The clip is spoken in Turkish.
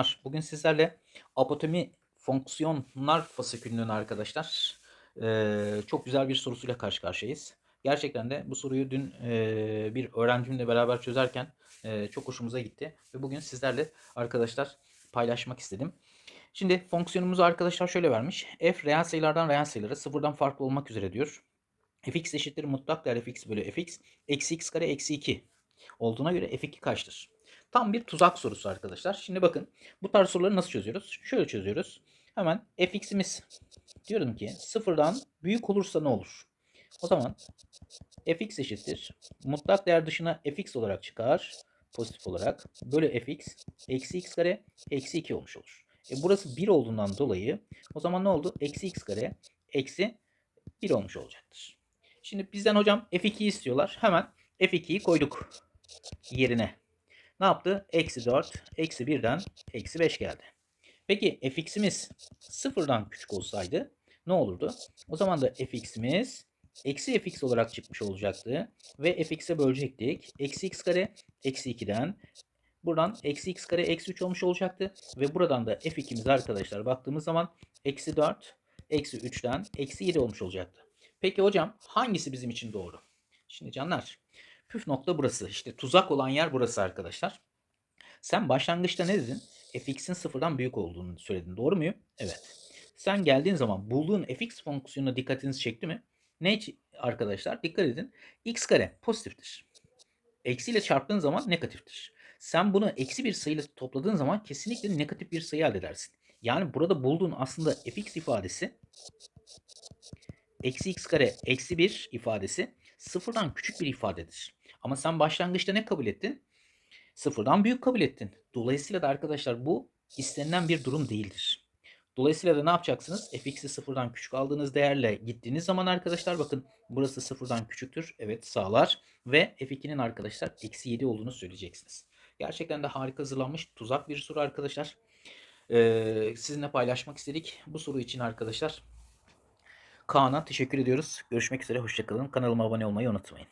Canlar, bugün sizlerle apotemi fonksiyonlar fasikülünün arkadaşlar eee, çok güzel bir sorusuyla karşı karşıyayız. Gerçekten de bu soruyu dün eee, bir öğrencimle beraber çözerken eee, çok hoşumuza gitti. Ve bugün sizlerle arkadaşlar paylaşmak istedim. Şimdi fonksiyonumuzu arkadaşlar şöyle vermiş. f reel sayılardan reel sayılara sıfırdan farklı olmak üzere diyor. fx eşittir mutlak değer fx bölü fx eksi x kare eksi 2 olduğuna göre f2 kaçtır? Tam bir tuzak sorusu arkadaşlar. Şimdi bakın bu tarz soruları nasıl çözüyoruz? Şöyle çözüyoruz. Hemen fx'imiz diyorum ki sıfırdan büyük olursa ne olur? O zaman fx eşittir. Mutlak değer dışına fx olarak çıkar. Pozitif olarak. Bölü fx eksi x kare eksi 2 olmuş olur. E burası 1 olduğundan dolayı o zaman ne oldu? Eksi x kare eksi 1 olmuş olacaktır. Şimdi bizden hocam f2'yi istiyorlar. Hemen f2'yi koyduk yerine. Ne yaptı? Eksi 4, eksi 1'den eksi 5 geldi. Peki fx'imiz sıfırdan küçük olsaydı ne olurdu? O zaman da fx'imiz eksi fx olarak çıkmış olacaktı. Ve fx'e bölecektik. Eksi x kare eksi 2'den buradan eksi x kare eksi 3 olmuş olacaktı. Ve buradan da f2'miz arkadaşlar baktığımız zaman eksi 4 eksi 3'ten eksi 7 olmuş olacaktı. Peki hocam hangisi bizim için doğru? Şimdi canlar püf nokta burası. İşte tuzak olan yer burası arkadaşlar. Sen başlangıçta ne dedin? fx'in sıfırdan büyük olduğunu söyledin. Doğru muyum? Evet. Sen geldiğin zaman bulduğun fx fonksiyonuna dikkatinizi çekti mi? Ne arkadaşlar? Dikkat edin. x kare pozitiftir. Eksiyle çarptığın zaman negatiftir. Sen bunu eksi bir sayıyla topladığın zaman kesinlikle negatif bir sayı elde edersin. Yani burada bulduğun aslında fx ifadesi eksi x kare eksi 1 ifadesi sıfırdan küçük bir ifadedir. Ama sen başlangıçta ne kabul ettin? Sıfırdan büyük kabul ettin. Dolayısıyla da arkadaşlar bu istenilen bir durum değildir. Dolayısıyla da ne yapacaksınız? fx'i sıfırdan küçük aldığınız değerle gittiğiniz zaman arkadaşlar bakın burası sıfırdan küçüktür. Evet sağlar. Ve f2'nin arkadaşlar eksi 7 olduğunu söyleyeceksiniz. Gerçekten de harika hazırlanmış tuzak bir soru arkadaşlar. Ee, sizinle paylaşmak istedik. Bu soru için arkadaşlar Kaan'a teşekkür ediyoruz. Görüşmek üzere. Hoşçakalın. Kanalıma abone olmayı unutmayın.